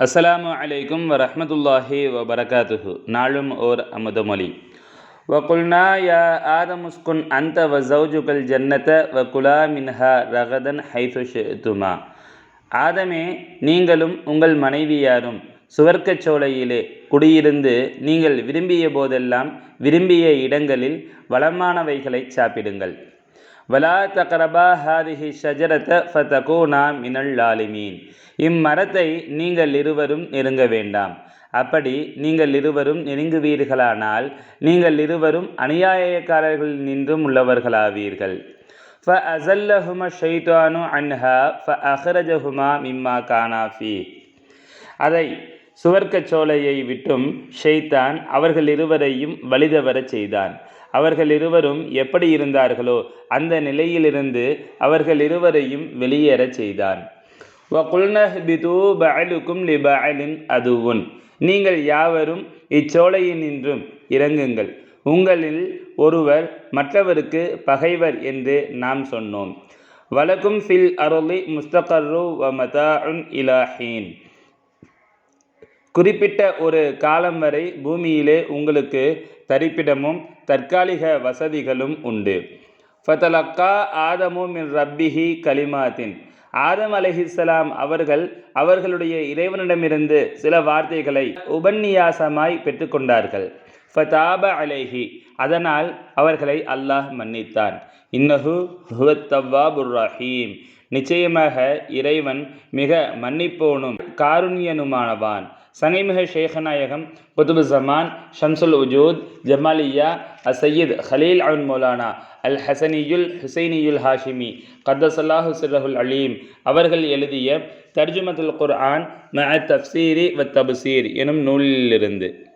அஸ்ஸலாமு அலைக்கும் வரமத்துல்லாஹி வபரகாத்துஹு. நாளும் ஓர் அமுதமொழி வகுல்னா யா ஆதமுஸ்குன் அந்த வ ஜவுஜுகல் ஜன்னத வகுலா மின்ஹா ரகதன் ஹைது ஆதமே நீங்களும் உங்கள் மனைவியாரும் சுவர்க்கச் சோலையிலே குடியிருந்து நீங்கள் விரும்பிய போதெல்லாம் விரும்பிய இடங்களில் வளமானவைகளை சாப்பிடுங்கள். வலா தகரபா ஹாதிஹி ஷஜரத ஃபதகூனா மினல் லாலிமீன். இம்மரத்தை நீங்கள் இருவரும் நெருங்க வேண்டாம். அப்படி நீங்கள் இருவரும் நெருங்குவீர்களானால் நீங்கள் இருவரும் அநியாயக்காரர்கள் நின்றும் உள்ளவர்களாவீர்கள். ஃப அசல்லஹும ஷைத்தானு அன்ஹா ஃப அஹ்ரஜஹுமா மிம்மா கானாஃபி அதை சுவர்க்கச் சோலையை விட்டும் ஷெய்தான் அவர்கள் இருவரையும் வழிதவரச் செய்தான். அவர்கள் இருவரும் எப்படி இருந்தார்களோ அந்த நிலையிலிருந்து அவர்கள் இருவரையும் வெளியேறச் செய்தான். வகுல்னஹ்பிது அதுவுன். நீங்கள் யாவரும் இச்சோலையினின்றும் இறங்குங்கள். உங்களில் ஒருவர் மற்றவருக்கு பகைவர் என்று நாம் சொன்னோம். வலக்கும் ஃபில் அருளி முஸ்தகரு வ மதாஉன் இலாஹீன் குறிப்பிட்ட ஒரு காலம் வரை பூமியிலே உங்களுக்கு தரிப்பிடமும் தற்காலிக வசதிகளும் உண்டு. ஃபதலக்கா ஆதமு மின் ரப்பிஹி கலிமாத்தின் ஆதம் அலஹிஸ்லாம் அவர்கள் அவர்களுடைய இறைவனிடமிருந்து சில வார்த்தைகளை உபன்னியாசமாய் பெற்றுக்கொண்டார்கள். ஃபதாப அலைஹி. அதனால் அவர்களை அல்லாஹ் மன்னித்தான். இன்னஹு ஹுவத்தவ்வாபுர் ரஹீம். நிச்சயமாக இறைவன் மிக மன்னிப்போனும் காருண்யனுமானவான். சனைமிக ஷேகநாயகம் குதுபு ஜமான் ஷம்சுல் உஜூத் ஜமாலியா அசையீத் ஹலீல் அன் மௌலானா அல் ஹசனியுல் ஹுசைனியுல் ஹாஷிமி கத்தசல்லாஹு சிரஹுல் அலீம். அவர்கள் எழுதிய தர்ஜுமத்துல் குர்ஆன் ம தப்சீரி வ தபுசீர் எனும் நூலிலிருந்து.